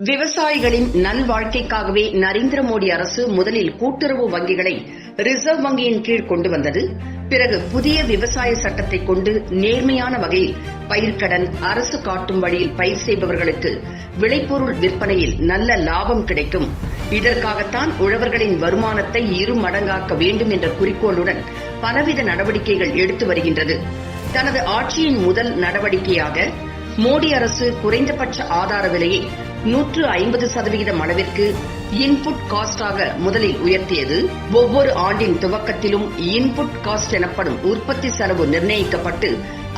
விவசாயிகளின் நல்வாழ்க்கைக்காகவே நரேந்திர மோடி அரசு முதலில் கூட்டுறவு வங்கிகளை ரிசர்வ் வங்கியின் கீழ் கொண்டு வந்தது. பிறகு புதிய விவசாய சட்டத்தை கொண்டு நேர்மையான வகையில் பயிர்க்கடன் அரசு காட்டும் வழியில் பயிர் செய்பவர்களுக்கு விளைபொருள் விற்பனையில் நல்ல லாபம் கிடைக்கும். இதற்காகத்தான் உழவர்களின் வருமானத்தை இரு மடங்காக்க வேண்டும் என்ற குறிக்கோளுடன் பலவித நடவடிக்கைகள் எடுத்து வருகின்றது. தனது ஆட்சியின் முதல் நடவடிக்கையாக மோடி அரசு குறைந்தபட்ச ஆதார விலையை நூற்று ஐம்பது சதவிகிதம் அளவிற்கு இன்புட் காஸ்டாக முதலில் உயர்த்தியது. ஒவ்வொரு ஆண்டின் துவக்கத்திலும் இன்புட் காஸ்ட் எனப்படும் உற்பத்தி செலவு நிர்ணயிக்கப்பட்டு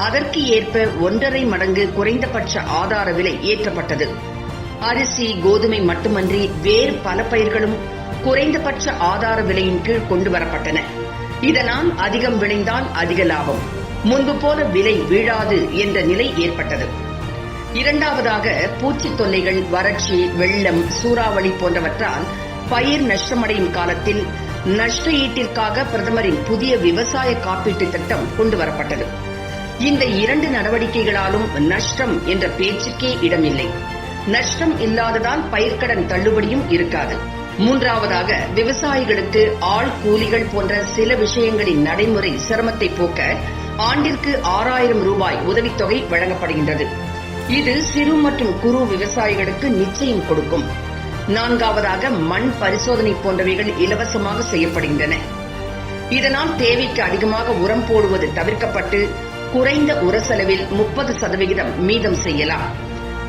அதற்கு ஏற்ப ஒன்றரை மடங்கு குறைந்தபட்ச ஆதார விலை ஏற்றப்பட்டது. அரிசி கோதுமை மட்டுமன்றி வேறு பல பயிர்களும் குறைந்தபட்ச ஆதார விலையின் கீழ் கொண்டு வரப்பட்டன. இதனால் அதிகம் விளைந்தால் அதிக லாபம். முன்பு போல விலை வீழாது என்ற நிலை ஏற்பட்டது. இரண்டாவதாக பூச்சி தொல்லைகள் வறட்சி வெள்ளம் சூறாவளி போன்றவற்றால் பயிர் நஷ்டமடையும் காலத்தில் நஷ்ட ஈட்டிற்காக பிரதமரின் புதிய விவசாய காப்பீட்டு திட்டம் கொண்டு வரப்பட்டது. இந்த இரண்டு நடவடிக்கைகளாலும் நஷ்டம் என்ற பேச்சுக்கே இடமில்லை. நஷ்டம் இல்லாததால் பயிர்க்கடன் தள்ளுபடியும் இருக்காது. மூன்றாவதாக விவசாயிகளுக்கு ஆள் கூலிகள் போன்ற சில விஷயங்களின் நடைமுறை சிரமத்தை போக்க ஆண்டிற்கு ஆறாயிரம் ரூபாய் உதவித்தொகை வழங்கப்படுகின்றது. இது சிறு மற்றும் குறு விவசாயிகளுக்கு நிச்சயம் கொடுக்கும். நான்காவதாக மண் பரிசோதனை போன்றவைகள் இலவசமாக செய்யப்படுகின்றன. இதனால் தேவைக்கு அதிகமாக உரம் போடுவது தவிர்க்கப்பட்டு குறைந்த உர செலவில் முப்பது சதவிகிதம் மீதம் செய்யலாம்.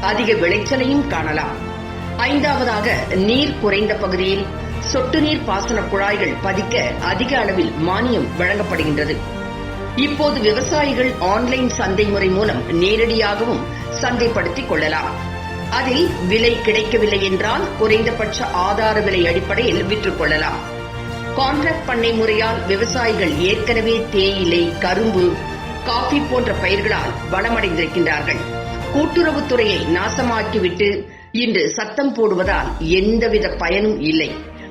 அதிக விளைச்சலையும் காணலாம். ஐந்தாவதாக நீர் குறைந்த பகுதியில் சொட்டு நீர் பாசன குழாய்கள் பதிக்க அதிக அளவில் மானியம் வழங்கப்படுகின்றது. இப்போது விவசாயிகள் ஆன்லைன் சந்தை முறை மூலம் நேரடியாகவும் சந்தைப்படுத்திக் கொள்ளலாம். அதில் விலை கிடைக்கவில்லை என்றால் குறைந்தபட்ச ஆதார விலை அடிப்படையில் விற்றுக் கொள்ளலாம். கான்ட்ராக்ட் பண்ணை முறையால் விவசாயிகள் ஏற்கனவே தேயிலை கரும்பு காஃபி போன்ற பயிர்களால் வளமடைந்திருக்கின்றார்கள். கூட்டுறவுத்துறையை நாசமாக்கிவிட்டு இன்று சத்தம் போடுவதால் எந்தவித பயனும் இல்லை.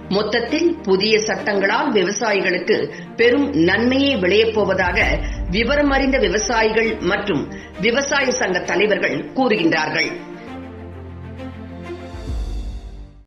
மொத்தத்தில் புதிய சட்டங்களால் விவசாயிகளுக்கு பெரும் நன்மையே விளையப் போவதாக விவரம் அறிந்த விவசாயிகள் மற்றும் விவசாய சங்க தலைவர்கள் கூறுகின்றார்கள்.